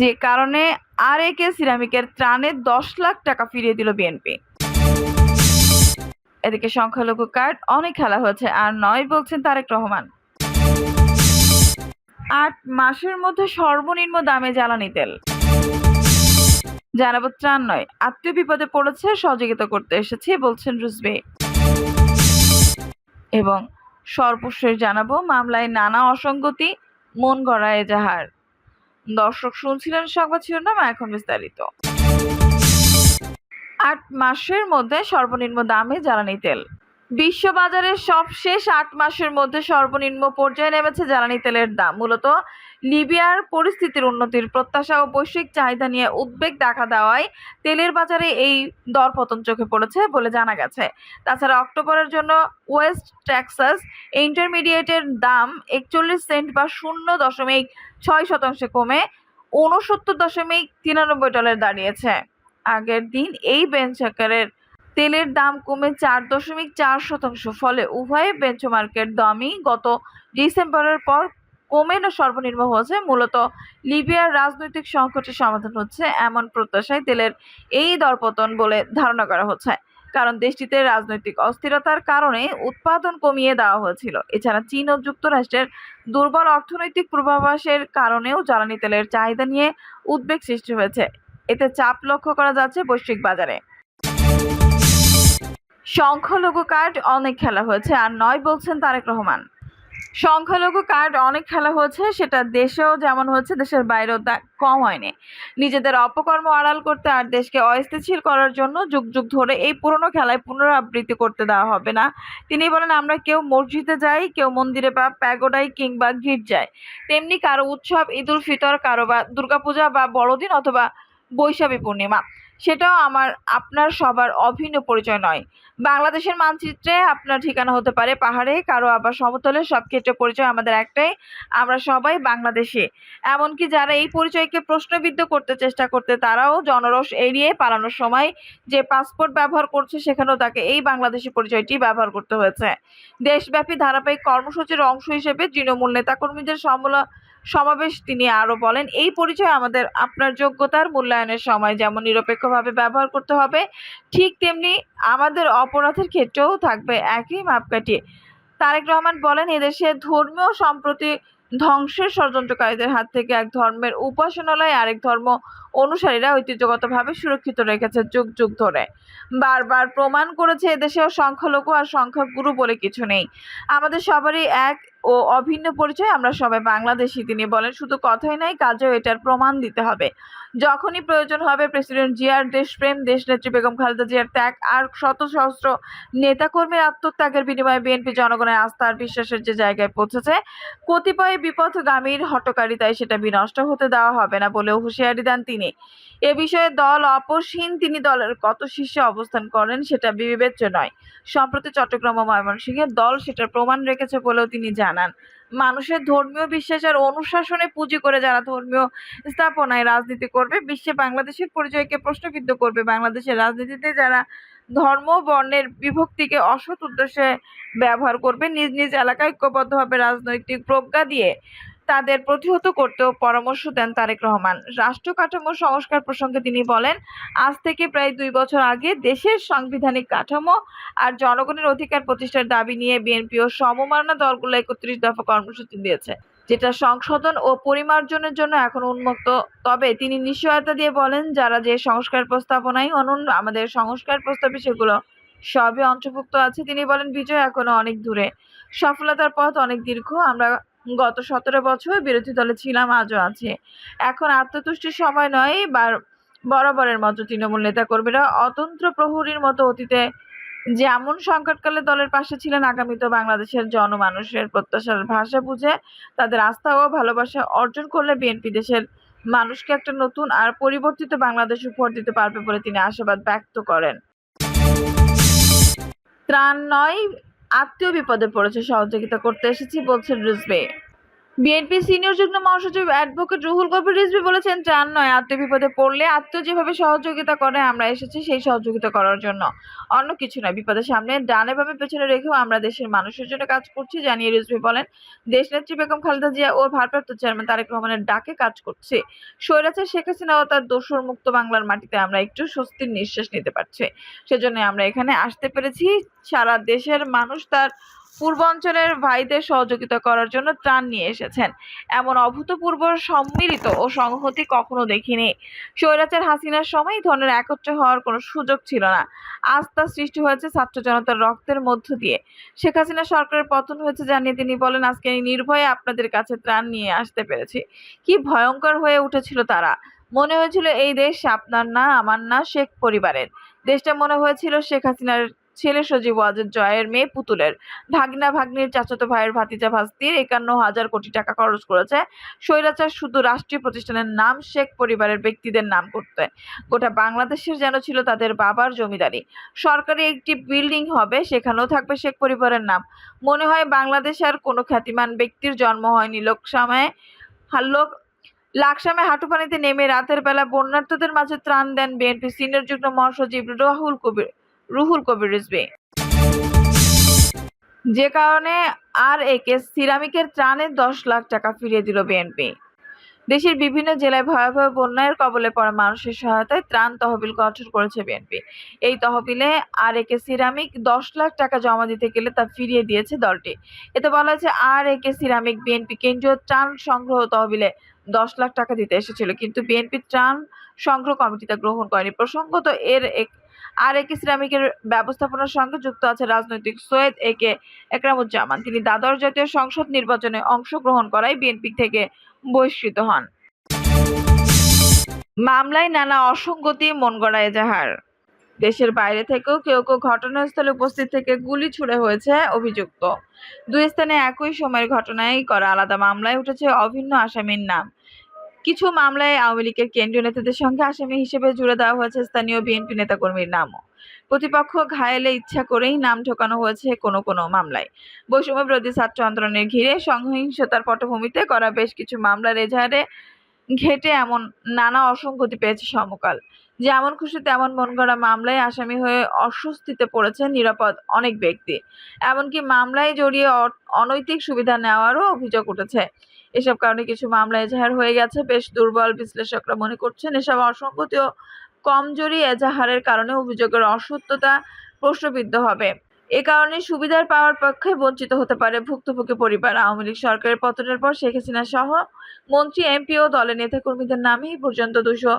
যে কারণে আর এ কে সিরামিকের ত্রাণে দশ লাখ টাকা ফিরিয়ে দিল বিএনপি। এদিকে সংখ্যালঘু কার্ড, অনেক খেলা হয়েছে, আর নয় বলছেন তারেক রহমান। আট মাসের মধ্যে সর্বনিম্ন দামে জ্বালানি তেল। জানাব ত্রাণ নয় আত্মীয় বিপদে পড়েছে, সহযোগিতা করতে এসেছে, বলছেন রুজবে। এবং সর্বশেষ জানাব, মামলায় নানা অসঙ্গতি মন গড়া এজাহার। দর্শক শুনছিলেন সংবাদ শিরোনাম, এখন বিস্তারিত। আট মাসের মধ্যে সর্বনিম্ন দামে জ্বালানি তেল। বিশ্ববাজারে সবশেষ আট মাসের মধ্যে সর্বনিম্ন পর্যায়ে নেমেছে জ্বালানি তেলের দাম। মূলত লিবিয়ার পরিস্থিতির উন্নতির প্রত্যাশা ও বৈশ্বিক চাহিদা নিয়ে উদ্বেগ দেখা দেওয়ায় তেলের বাজারে এই দরপতন চোখে পড়েছে বলে জানা গেছে। তাছাড়া অক্টোবরের জন্য ওয়েস্ট টেক্সাস ইন্টারমিডিয়েটের দাম একচল্লিশ সেন্ট বা শূন্য দশমিক ছয় শতাংশে কমে উনসত্তর দশমিক তিরানব্বই ডলার দাঁড়িয়েছে। আগের দিন এই বেঞ্চাকারের তেলের দাম কমে চার দশমিক চার শতাংশ, ফলে উভয় বেঞ্চমার্কের দামই গত ডিসেম্বরের পর কমে না সর্বনিম্ন হয়েছে মূলত লিবিয়ার রাজনৈতিক সংকটের সমাধান হচ্ছে এমন প্রত্যাশায় তেলের এই দরপতন বলে ধারণা করা হচ্ছে। কারণ দেশটিতে রাজনৈতিক অস্থিরতার কারণে উৎপাদন কমিয়ে দেওয়া হয়েছিল। এছাড়া চীন ও যুক্তরাষ্ট্রের দুর্বল অর্থনৈতিক পূর্বাভাসের কারণেও জ্বালানি তেলের চাহিদা নিয়ে উদ্বেগ সৃষ্টি হয়েছে। এতে চাপ লক্ষ্য করা যাচ্ছে বৈশ্বিক বাজারে। সংখ্যালঘু কার্ড অনেক খেলা হয়েছে, আর নয় বলছেন তারেক রহমান। সংখ্যালঘু কার্ড অনেক খেলা হয়েছে, সেটা দেশেও যেমন হচ্ছে, দেশের বাইরেও তা কম হয়নি। নিজেদের অপকর্ম আড়াল করতে আর দেশকে অস্থিতিশীল করার জন্য যুগ যুগ ধরে এই পুরনো খেলায় পুনরাবৃত্তি করতে দেওয়া হবে না। তিনি বলেন, আমরা কেউ মসজিদে যাই, কেউ মন্দিরে বা প্যাগোডায় কিংবা গির্জায়। তেমনি কারও উৎসব, ঈদ উল ফিতর, কারও বা দুর্গাপূজা বা বড়দিন অথবা বৈশাখী পূর্ণিমা। সেটাও আমার, আপনার সবার অভিন্ন পরিচয় নয়। বাংলাদেশের মানচিত্রে আপনার ঠিকানা হতে পারে পাহাড়ে, কারও আবার সমতলে, সব ক্ষেত্রে পরিচয় আমাদের একটাই, আমরা সবাই বাংলাদেশে। এমনকি যারা এই পরিচয়কে প্রশ্নবিদ্ধ করতে চেষ্টা করতে, তারাও জনরস এড়িয়ে পালানোর সময় যে পাসপোর্ট ব্যবহার করছে, সেখানেও তাকে এই বাংলাদেশি পরিচয়টি ব্যবহার করতে হয়েছে। দেশব্যাপী ধারাবাহিক কর্মসূচির অংশ হিসেবে তৃণমূল নেতাকর্মীদের সমলা সমাবেশ তিনি আরও বলেন, এই পরিচয় আমাদের আপনার যোগ্যতার মূল্যায়নের সময় যেমন নিরপেক্ষভাবে ব্যবহার করতে হবে, ঠিক তেমনি আমাদের অপরাধের ক্ষেত্রেও থাকবে একই মাপকাঠি। তারেক রহমান বলেন, এদেশে ধর্মীয় সম্প্রতি ধ্বংসের ষড়যন্ত্রকারীদের হাত থেকে এক ধর্মের উপাসনালয় আরেক ধর্ম অনুসারীরা ঐতিহ্যগতভাবে সুরক্ষিত রেখেছে যুগ যুগ ধরে। বারবার প্রমাণ করেছে এদেশেও সংখ্যালঘু আর সংখ্যাগুরু বলে কিছু নেই। আমাদের সবারই এক ও অভিন্ন পরিচয় আমরা সবাই বাংলাদেশি তিনি বলেন, শুধু কথাই নয় কাজেও এটার প্রমাণ দিতে হবে। যখনই প্রয়োজন হবে, প্রেসিডেন্ট জিয়ার দেশপ্রেম, দেশনেত্রী বেগম খালেদা জিয়ার ত্যাগ আর শত সহস্র নেতাকর্মীর আত্মত্যাগের বিনিময়ে বিএনপি জনগণের আস্থা আর বিশ্বাসের যে জায়গায় পৌঁছেছে, কতিপয় বিপথগামীর হটকারিতায় সেটা বিনষ্ট হতে দেওয়া হবে না বলেও হুঁশিয়ারি দেন তিনি। এ বিষয়ে দল অপসহীন, তিনি দলের কত শীর্ষে অবস্থান করেন সেটা বিবেচ্য নয়। সম্প্রতি চট্টগ্রাম ও ময়মনসিংহের দল সেটার প্রমাণ রেখেছে বলেও তিনি জানান। মানুষের ধর্মীয় বিশ্বাস আর অনুশাসনে পুঁজি করে যারা ধর্মীয় স্থাপনায় রাজনীতি করবে, বিশ্বে বাংলাদেশের পরিচয়কে প্রশ্নবিদ্ধ করবে। বাংলাদেশের রাজনীতিতে যারা ধর্ম বর্ণের বিভক্তিকে অসৎ উদ্দেশ্যে ব্যবহার করবে, নিজ নিজ এলাকায় ঐক্যবদ্ধভাবে রাজনৈতিক প্রজ্ঞা দিয়ে তাদের প্রতিহত করতেও পরামর্শ দেন তারেক রহমান। রাষ্ট্র কাঠামো সংস্কার প্রসঙ্গে তিনি বলেন, আজ থেকে প্রায় দুই বছর আগে দেশের সাংবিধানিক কাঠামো আর জনগণের অধিকার প্রতিষ্ঠার দাবি নিয়ে বিএনপি ও সমমানা দলগুলো একত্রিশ দফা কর্মসূচি দিয়েছে, যেটা সংশোধন ও পরিমার্জনের জন্য এখন উন্মুক্ত। তবে তিনি নিশ্চয়তা দিয়ে বলেন, যারা যে সংস্কার প্রস্তাবনায় অনুন আমাদের সংস্কার প্রস্তাবে সেগুলো সবই অন্তর্ভুক্ত আছে। তিনি বলেন, বিজয় এখনও অনেক দূরে। সফলতার পথ অনেক দীর্ঘ। আমরা গত সতেরো বছর বিরোধী দলে ছিলাম, আজও আছে। এখন আত্মতুষ্টির সময় নয় বা বরাবরের মতো তৃণমূল নেতা নেতাকর্মীরা অতন্ত্র প্রহরীর মতো অতীতে যেমন সংকটকালে দলের পাশে ছিলেন আগামীতে বাংলাদেশের জনমানুষের প্রত্যাশার ভাষা বুঝে তাদের আস্থা ও ভালোবাসা অর্জন করলে বিএনপি দেশের মানুষকে একটা নতুন আর পরিবর্তিত বাংলাদেশ উপহার দিতে পারবে বলে তিনি আশাবাদ ব্যক্ত করেন। ত্রাণ নয় আত্মীয় বিপদে পড়েছে সহযোগিতা করতে এসেছি বলছেন রুজবে বিএনপি সিনিয়র যুগ্ম মহাসচিব অ্যাডভোকেট রুহুল কবির রিজভী বলেছেন ত্রাণ নয়, আত্মবিপদে পড়লে আত্ম যেভাবে সহযোগিতা করে, আমরা এসেছি সেই সহযোগিতা করার জন্য। অন্য কিছু নয়, বিপদের সামনে ডানে বামে পেছনে রেখেও আমরা দেশের মানুষের জন্য কাজ করছি, জানিয়ে রিজভী বলেন, দেশনেত্রী বেগম খালেদা জিয়া ও ভারপ্রাপ্ত চেয়ারম্যান তারেক রহমানের ডাকে কাজ করছে। স্বৈরাচার শেখ হাসিনা ও তার দোষর মুক্ত বাংলার মাটিতে আমরা একটু স্বস্তির নিঃশ্বাস নিতে পারছি। সেজন্য আমরা এখানে আসতে পেরেছি। সারা দেশের মানুষ তার পূর্বাঞ্চলের ভাইদের সহযোগিতা করার জন্য ত্রাণ নিয়ে এসেছেন। এমন অভূতপূর্ব সম্মিলিত ও সংহতি কখনো দেখিনি। স্বৈরাচার হাসিনার সময় ধরনের একত্র হওয়ার কোনো সুযোগ ছিল না। আস্থা সৃষ্টি হয়েছে ছাত্র জনতার রক্তের মধ্য দিয়ে। শেখ হাসিনা সরকারের পতন হয়েছে জানিয়ে তিনি বলেন, আজকে আমি নির্ভয়ে আপনাদের কাছে ত্রাণ নিয়ে আসতে পেরেছি। কি ভয়ঙ্কর হয়ে উঠেছিল তারা। মনে হয়েছিল এই দেশ আপনার না, আমার না, শেখ পরিবারের। দেশটা মনে হয়েছিল শেখ হাসিনার ছেলে সজীব ওয়াজেদ জয়ের মেয়ে পুতুলের। ভাগনা ভাগ্নির চাচাতো ভাইয়ের ভাতিজা ভাস্তির একান্ন হাজার কোটি টাকা খরচ করেছে। স্বৈরাচার শুধু রাষ্ট্রীয় প্রতিষ্ঠানের নাম শেখ পরিবারের ব্যক্তিদের নাম করতে। গোটা বাংলাদেশের যেন ছিল তাদের বাবার জমিদারি। সরকারি একটি বিল্ডিং হবে, সেখানেও থাকবে শেখ পরিবারের নাম। মনে হয় বাংলাদেশ আর কোনো খ্যাতিমান ব্যক্তির জন্ম হয়নি। লোকসামায় লোক লাকসামে হাঁটু পানিতে নেমে রাতের বেলা বন্যার্থদের মাঝে ত্রাণ দেন বিএনপি সিনিয়র যুগ্ম মহাসচিব রাহুল কবির। রুহুল কবির রিজভী। যে কারণে আর একে সিরামিকের ত্রাণে দশ লাখ টাকা ফিরিয়ে দিল বিএনপি দেশের বিভিন্ন জেলায় ভয়াবহ বন্যার কবলে পড়া মানুষের সহায়তায় ত্রাণ তহবিল গঠন করেছে বিএনপি এই তহবিলে আর একে সিরামিক দশ লাখ টাকা জমা দিতে গেলে তা ফিরিয়ে দিয়েছে দলটি। এতে বলা হয়েছে, আর একে সিরামিক বিএনপি কেন্দ্রীয় ত্রাণ সংগ্রহ তহবিলে দশ লাখ টাকা দিতে এসেছিল। কিন্তু বিএনপি ত্রাণ সংগ্রহ কমিটি তা গ্রহণ করেনি। প্রসঙ্গত এর এক আর একে সিরামিকের ব্যবস্থাপনার সঙ্গে যুক্ত আছে রাজনৈতিক সৈয়দ একে একরামুজ্জামান। তিনি দ্বাদশ জাতীয় সংসদ নির্বাচনে অংশগ্রহণ করায় বিএনপি থেকে বহিষ্কৃত হন। মামলায় নানা অসঙ্গতি মন গড়া এজাহার দেশের বাইরে থেকেও কেউ কেউ ঘটনাস্থলে উপস্থিত থেকে গুলি ছুড়ে হয়েছে অভিযুক্ত। দুই স্থানে একই সময়ের ঘটনায় করা আলাদা মামলায় উঠেছে অভিন্ন আসামির নাম। কিছু মামলায় আওয়ামী লীগের কেন্দ্রীয় নেতাদের সঙ্গে আসামি হিসেবে জুড়ে দেওয়া হয়েছে স্থানীয় বিএনপি নেতাকর্মীর নামও। প্রতিপক্ষ ঘায়েলে ইচ্ছা করেই নাম ঢোকানো হয়েছে কোনো কোনো মামলায়। বৈষম্য বিরোধী ছাত্র আন্দোলনের ঘিরে সহিংসতার পটভূমিতে করা বেশ কিছু মামলার এজাহারে ঘেটে এমন নানা অসঙ্গতি পেয়েছে সমকাল। যেমন খুশি তেমন মন গড়া মামলায় আসামি হয়ে অস্বস্তিতে পড়েছে নিরাপদ অনেক ব্যক্তি। এমনকি মামলায় জড়িয়ে অনৈতিক সুবিধা নেওয়ারও অভিযোগ উঠেছে। এসব কারণে কিছু মামলা এজাহার হয়ে গেছে। বেশ দুর্বল বিশ্লেষকরা মনে করছেন, এসব অসঙ্গতি ও কমজোরি এজাহারের কারণে অভিযোগের অসত্যতা প্রশ্নবিদ্ধ হবে। এ কারণে সুবিধার পাওয়ার পক্ষে বঞ্চিত হতে পারে ভুক্তভোগী পরিবার। আওয়ামী লীগ সরকারের পতনের পর শেখ হাসিনা সহ মন্ত্রী, এমপি ও দলের নেতাকর্মীদের নামে পর্যন্ত দুশো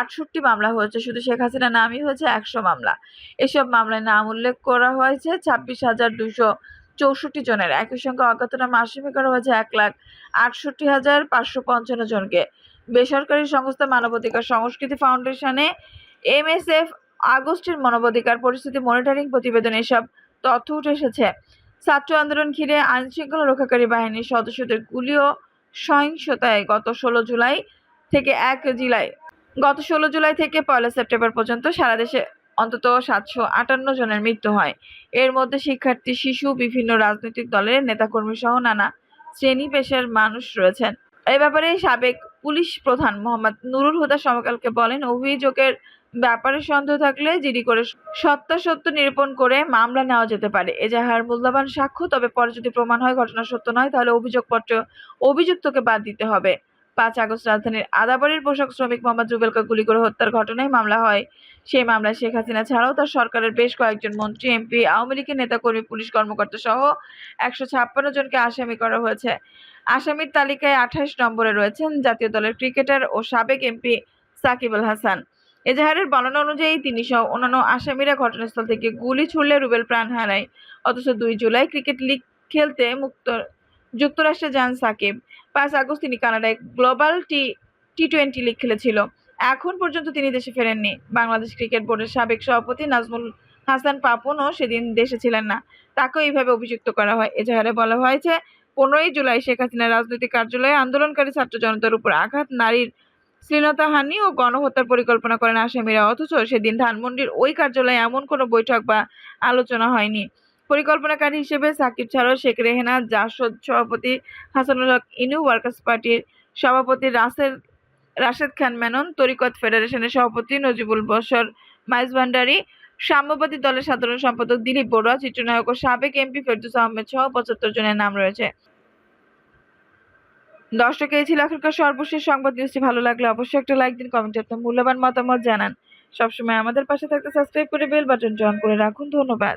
আটষট্টি মামলা হয়েছে। শুধু শেখ হাসিনা নামই হয়েছে একশো মামলা। এসব মামলায় নাম উল্লেখ করা হয়েছে ছাব্বিশ হাজার দুশো চৌষট্টি জনের। একই সঙ্গে অজ্ঞাতনামা আসামি করা হয়েছে এক লাখ আটষট্টি হাজার পাঁচশো পঞ্চান্ন জনকে। বেসরকারি সংস্থা মানবাধিকার সংস্কৃতি ফাউন্ডেশনে এমএসএফ আগস্টের মানবাধিকার পরিস্থিতি মনিটরিং প্রতিবেদনে এসব তথ্য উঠে এসেছে। ছাত্র আন্দোলন ঘিরে আইনশৃঙ্খলা রক্ষাকারী বাহিনীর সদস্যদের গুলি ও সহিংসতায় গত ষোলো জুলাই থেকে এক জুলাই, গত ষোলো জুলাই থেকে পয়লা সেপ্টেম্বর পর্যন্ত সারা দেশে অন্তত সাতশো আটান্ন জনের মৃত্যু হয়। এর মধ্যে শিক্ষার্থী, শিশু, বিভিন্ন রাজনৈতিক দলের নেতাকর্মী সহ নানা শ্রেণি পেশার মানুষ রয়েছেন। এ ব্যাপারে সাবেক পুলিশ প্রধান মোহাম্মদ নুরুল হুদা সমকালকে বলেন, অভিযোগের ব্যাপারে সন্দেহ থাকলে জিডি করে সত্যাসত্য নিরূপণ করে মামলা নেওয়া যেতে পারে। এজাহার মূল্যবান সাক্ষ্য, তবে পরে যদি প্রমাণ হয় ঘটনা সত্য নয়, তাহলে অভিযোগপত্র অভিযুক্তকে বাদ দিতে হবে। পাঁচ আগস্ট রাজধানীর আদাবাড়ির পোশাক শ্রমিক মোহাম্মদ রুবেলকে গুলি করে হত্যার ঘটনায় মামলা হয়। সেই মামলায় শেখ হাসিনা ছাড়াও তার সরকারের বেশ কয়েকজন মন্ত্রী, এমপি, আওয়ামী লীগের নেতাকর্মী, পুলিশ কর্মকর্তা সহ একশো ছাপ্পান্ন জনকে আসামি করা হয়েছে। আসামির তালিকায় আঠাশ নম্বরে রয়েছেন জাতীয় দলের ক্রিকেটার ও সাবেক এমপি সাকিব আল হাসান। এজাহারের বর্ণনা অনুযায়ী তিনি সহ অন্যান্য আসামিরা ঘটনাস্থল থেকে গুলি ছুড়লে রুবেল প্রাণ হারায়। অথচ দুই জুলাই ক্রিকেট লিগ খেলতে মুক্ত, যুক্তরাষ্ট্রে যান সাকিব। পাঁচ আগস্ট তিনি কানাডায় global T T twenty league খেলেছিল। এখন পর্যন্ত তিনি দেশে ফেরেননি। বাংলাদেশ ক্রিকেট বোর্ডের সাবেক সভাপতি নাজমুল হাসান পাপনও সেদিন দেশে ছিলেন না। তাকেও এইভাবে অভিযুক্ত করা হয়। এজাহারে বলা হয়েছে, পনেরোই জুলাই শেখ হাসিনার রাজনৈতিক কার্যালয়ে আন্দোলনকারী ছাত্র জনতার উপর আঘাত, নারীর শ্লীলতাহানি ও গণহত্যার পরিকল্পনা করেন আসামিরা। অথচ সেদিন ধানমন্ডির ওই কার্যালয়ে এমন কোনো বৈঠক বা আলোচনা হয়নি। পরিকল্পনাকারী হিসেবে সাকিব ছাড়াও শেখ রেহেনা, জাসদ সভাপতি হাসানুল হক ইনু, ওয়ার্কার্স পার্টির সভাপতি রাসেল রাশেদ খান মেনন, তরিকত ফেডারেশনের সভাপতি নজিবুল বসর মাইজ ভান্ডারী, সাম্যবাদী দলের সাধারণ সম্পাদক দিলীপ বড়ুয়া, চিত্রনায়ক ও সাবেক এমপি ফেরদুস আহমেদ সহ পঁচাত্তর জনের নাম রয়েছে। দর্শক, এই ছিল এখনকার সর্বশেষ সংবাদ। নিউজটি ভালো লাগলে অবশ্যই একটা লাইক দিন, কমেন্টে আপনার মূল্যবান মতামত জানান। সবসময় আমাদের পাশে থাকতে সাবস্ক্রাইব করে বেল বাটনটি অন করে রাখুন। ধন্যবাদ।